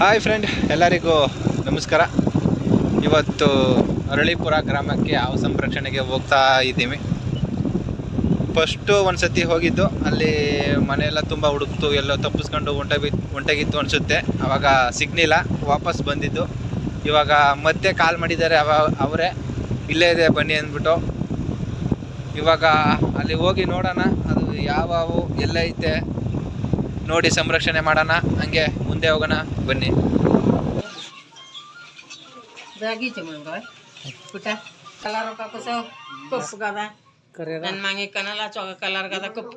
Hi friend ಎಲ್ಲರಿಗೂ ನಮಸ್ಕಾರ. ಇವತ್ತು ಅರಳೀಪುರ ಗ್ರಾಮಕ್ಕೆ ಹಾವು ಸಂರಕ್ಷಣೆಗೆ ಹೋಗ್ತಾ ಇದ್ದೀವಿ. ಫಸ್ಟು ಒಂದು ಸತಿ ಹೋಗಿದ್ದು, ಅಲ್ಲಿ ಮನೆಯೆಲ್ಲ ತುಂಬ ಹುಡುಕ್ತು ಎಲ್ಲೋ ತಪ್ಪಿಸ್ಕೊಂಡು ಹೊಂಟೋಗಿ ಹೊಂಟೋಗಿತ್ತು ಅನಿಸುತ್ತೆ. ಆವಾಗ ಸಿಗ್ನಿಲ್ಲ ವಾಪಸ್ ಬಂದಿದ್ದು. ಇವಾಗ ಮತ್ತೆ ಕಾಲ್ ಮಾಡಿದ್ದಾರೆ ಅವ, ಅವರೇ, ಇಲ್ಲೇ ಇದೆ, ಬನ್ನಿ ಅಂದ್ಬಿಟ್ಟು. ಇವಾಗ ಅಲ್ಲಿ ಹೋಗಿ ನೋಡೋಣ, ಅದು ಯಾವ ಹಾವು ಎಲ್ಲೈತೆ ನೋಡಿ ಸಂರಕ್ಷಣೆ ಮಾಡೋಣ ಹಂಗೆ ಮುಂದೆ ಹೋಗೋಣ ಬನ್ನಿ ಕಲರ್ ಕಪ್ಪಗದ ನನ್ನ ಮಂಗಿ ಕನಲ್ಲ ಚೊಗ ಕಲರ್ ಕಪ್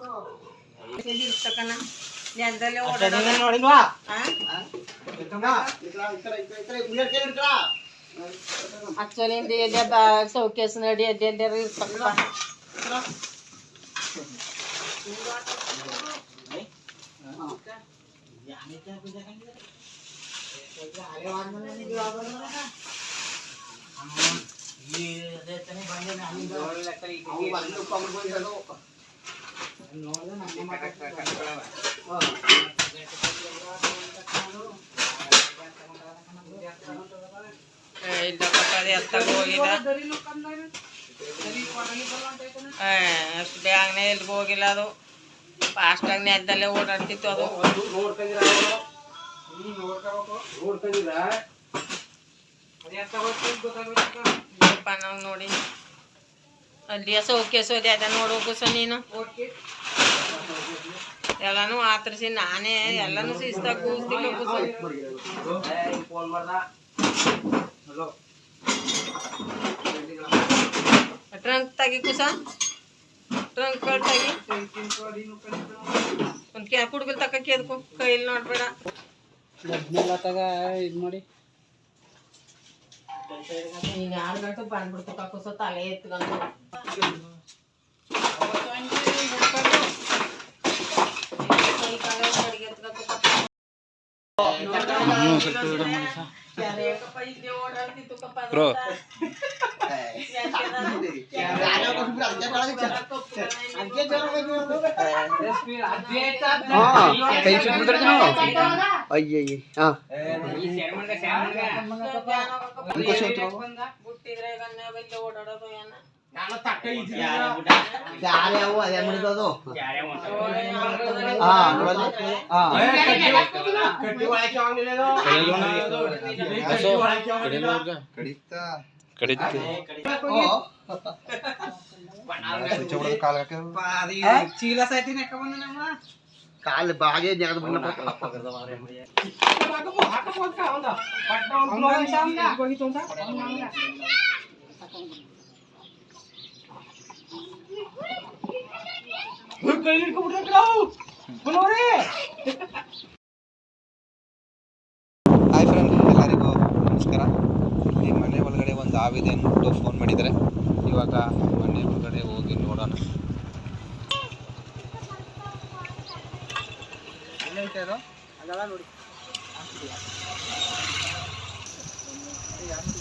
ಆಕ್ಚುಲಿ ಸೌಕೇಸ್ ನಡಿ ಎದ್ದೆ ಇರ್ತಕ್ಕ ಇಲ್ಲ ಕಪ್ಪದೆ ಎತ್ತಾಗ ಹೋಗಿದ ಅಷ್ಟು ಬ್ಯಾಂಗ್ನೇ ಎಲ್ಗೂ ಹೋಗಿಲ್ಲ ಅದು ಫಾಸ್ಟಾಗಿ ನೆಲದಲ್ಲೇ ಓಡಾಡ್ತಿತ್ತು ಅದು. ನಾವು ನೋಡಿ. ಅಲ್ಲಿ ಸೋದಿ ಅದ ನೋಡೋಕು ಸ ನೀನು. ಎಲ್ಲಾನು ಆತರಿಸಿ ನಾನೇ ಎಲ್ಲಾನು ಶಿಸ್ತಾಗ ಕೂಸ್ತಿಲ್ಲ ಕೂಸ ಟ್ರಂಕ್ ತೆಗಿ ಕುಸ. ಟ್ರಂಕ್ ತೆಗಿ ಒಂದು ಕ್ಯಾ ಕುಡ್ಗಲ್ ತಕ್ಕ ಕೇದ್ಕೊ ಕೈಯಲ್ಲಿ ನೋಡ್ಬೇಡ ನೀನು ಯಾರು ಗಂಟು ಬಂದ್ಬಿಡ್ತು ಕಕ್ಕುಸ ತಲೆ ಎತ್ಕೊಂಡು ಕೈ ಕಾಲ ಅಡಿಗೆ ಎತ್ಕೊಂಡು ಬ್ರೋ ಅಯ್ಯಯ್ಯ ಹಾ ಓಡಾಡೋದು ಏನ ಯಾರ್ಯಾವು ಅದೇ ಮಾಡಿದ್ದು ಹಾ ಹಾ ಕಾಲು ಬಾಗೆ ಜಗದ ಹಾಯ್ ಫ್ರೆಂಡ್ ಎಲ್ಲರಿಗೂ ನಮಸ್ಕಾರ. ಈ ಮನೆ ಒಳಗಡೆ ಒಂದು ಹಾವಿದೆ ಅಂದ್ಬಿಟ್ಟು ಫೋನ್ ಮಾಡಿದರೆ ಇವಾಗ ಮನೆ ಒಳಗಡೆ ಹೋಗಿ ನೋಡೋಣ. ನಾವು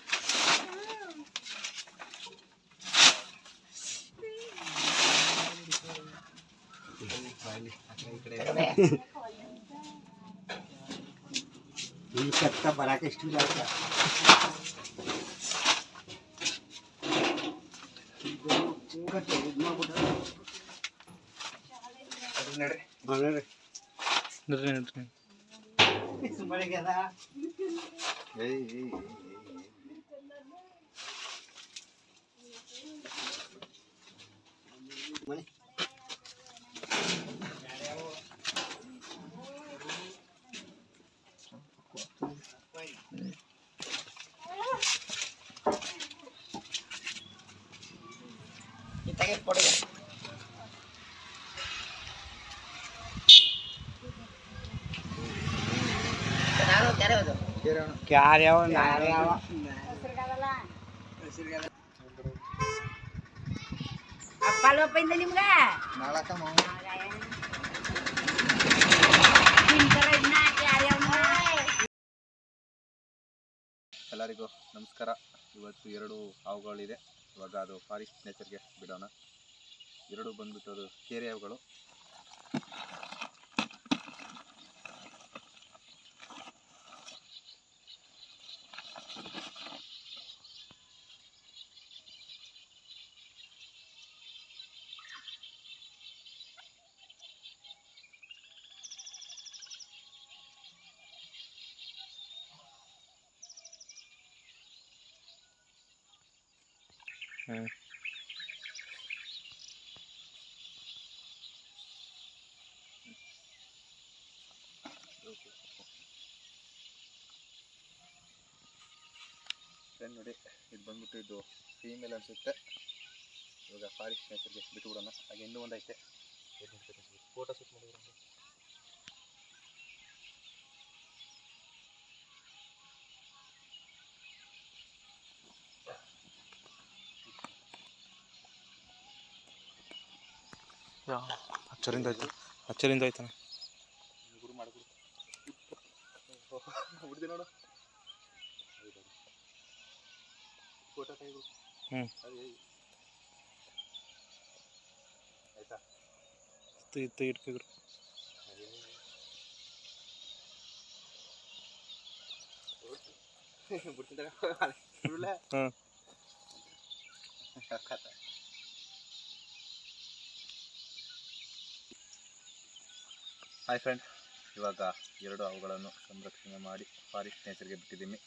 ಈ ಕತ್ತ ಬರಕ್ಕೆ ಎಷ್ಟು ಜಾಗ ಸುಮ್ಮನೆ ಮನೆ ಕ್ಯಾರ್ಯಾವ ನಾರ್ಯಾವ ಇಂದ ನಿಮ್ಗ? ಎಲ್ಲರಿಗೂ ನಮಸ್ಕಾರ. ಇವತ್ತು ಎರಡು ಹಾವುಗಳಿದೆ. ಇವಾಗ ಅದು ಫಾರೆಸ್ಟ್ ನೇಚರ್ಗೆ ಬಿಡೋಣ. ಎರಡು ಬಂದ್ಬಿಟ್ಟು ಅದು ಕೇರೆ ನೋಡಿ, ಇದು ಬಂದ್ಬಿಟ್ಟು ಇದು ಫೀಮೇಲ್ ಅನ್ಸುತ್ತೆ. ಇವಾಗ ಫಾರೆಸ್ಟ್ ನೇಚರ್ಗೆ ಬಿಟ್ಬಿಡೋಣ ಹಾಗೆ ಇನ್ನೂ ಒಂದು ಐತೆ ಫೋಟೋ ಶೂಟ್ ಮಾಡಿದ್ರು. ಹಚ್ಚರಿಂದ ಆಯ್ತು. ಹಚ್ಚರಿಂದ ಆಯ್ತಾನ ಹ್ಞೂ ಆಯ್ತಾ ಇತ್ತು ಇಟ್ಕಿದ್ರು. ಬಿಡ್ತೀನಿ ಹಾಂ. ಹಾಯ್ ಫ್ರೆಂಡ್ ಇವಾಗ ಎರಡು ಅವುಗಳನ್ನು ಸಂರಕ್ಷಣೆ ಮಾಡಿ ಫಾರೆಸ್ಟ್ ನೇಚರ್ಗೆ ಬಿಟ್ಟಿದ್ದೀನಿ.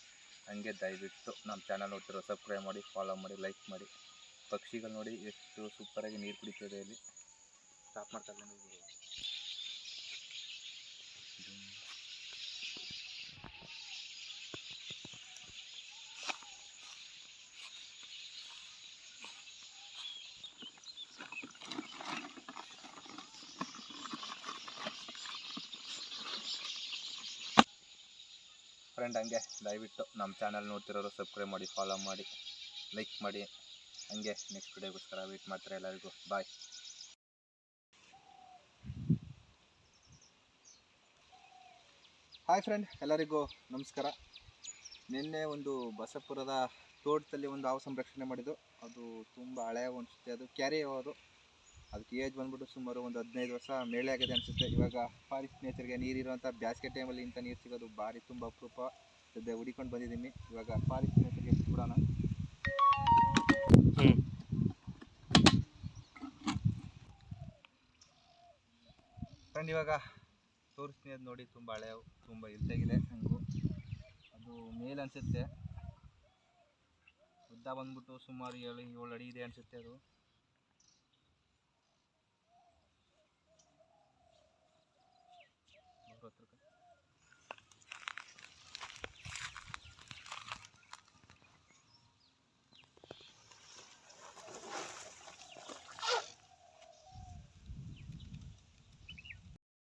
ಹಂಗೆ ದಯವಿಟ್ಟು ನಮ್ಮ ಚಾನಲ್ ನೋಡ್ತಿರೋ ಸಬ್ಸ್ಕ್ರೈಬ್ ಮಾಡಿ ಫಾಲೋ ಮಾಡಿ ಲೈಕ್ ಮಾಡಿ. ಪಕ್ಷಿಗಳು ನೋಡಿ ಎಷ್ಟು ಸೂಪರಾಗಿ ನೀರು ಕುಡಿತದೆ ಇಲ್ಲಿ ಸ್ಟಾಪ್ ಮಾಡ್ತಾರೆ ಫ್ರೆಂಡ್ ಹಂಗೆ ದಯವಿಟ್ಟು ನಮ್ಮ ಚಾನಲ್ ನೋಡ್ತಿರೋರು ಸಬ್ಸ್ಕ್ರೈಬ್ ಮಾಡಿ ಫಾಲೋ ಮಾಡಿ ಲೈಕ್ ಮಾಡಿ. ಹಂಗೆ ನೆಕ್ಸ್ಟ್ ವಿಡಿಯೋಗೋಸ್ಕರ ವೆಯ್ಟ್ ಮಾಡ್ತಾರೆ ಎಲ್ಲರಿಗೂ. ಬಾಯ್ ಹಾಯ್ ಫ್ರೆಂಡ್ ಎಲ್ಲರಿಗೂ ನಮಸ್ಕಾರ. ನಿನ್ನೆ ಒಂದು ಬಸಪುರದ ತೋಟದಲ್ಲಿ ಒಂದು ಹಾವು ಸಂರಕ್ಷಣೆ ಮಾಡಿದ್ದು. ಅದು ತುಂಬ ಹಳೆಯ ಅನಿಸುತ್ತೆ. ಅದು ಕ್ಯಾರಿ ಅದು. ಅದಕ್ಕೆ ಏಜ್ ಬಂದ್ಬಿಟ್ಟು ಸುಮಾರು ಒಂದು ಹದಿನೈದು ವರ್ಷ ಮೇಲೆ ಆಗಿದೆ ಅನಿಸುತ್ತೆ. ಇವಾಗ ಫಾರೆಸ್ಟ್ ನೇಚರ್ಗೆ ನೀರಿರುವಂಥ ಬೇಸಿಗೆ ಟೈಮಲ್ಲಿ ಇಂಥ ನೀರು ಸಿಗೋದು ಭಾರಿ ತುಂಬ ಅಪರೂಪ. ಸದ್ಯ ಹುಡಿಕೊಂಡು ಬಂದಿದ್ದೀನಿ. ಇವಾಗ ಫಾರೆಸ್ಟ್ ನೇಚರ್ಗೆ ಬಿಡೋಣ. ಫ್ರೆಂಡ್ ಇವಾಗ ತೋರಿಸ್ತೀನಿ ಅದು ನೋಡಿ ತುಂಬ ಹಳೆ ತುಂಬ ಇಲ್ತಾಗಿದೆ ಹಂಗು. ಅದು ಮೇಲ್ ಅನಿಸುತ್ತೆ. ಉದ್ದ ಬಂದ್ಬಿಟ್ಟು ಸುಮಾರು ಏಳು ಏಳು ಅಡಿ ಇದೆ ಅನಿಸುತ್ತೆ ಅದು.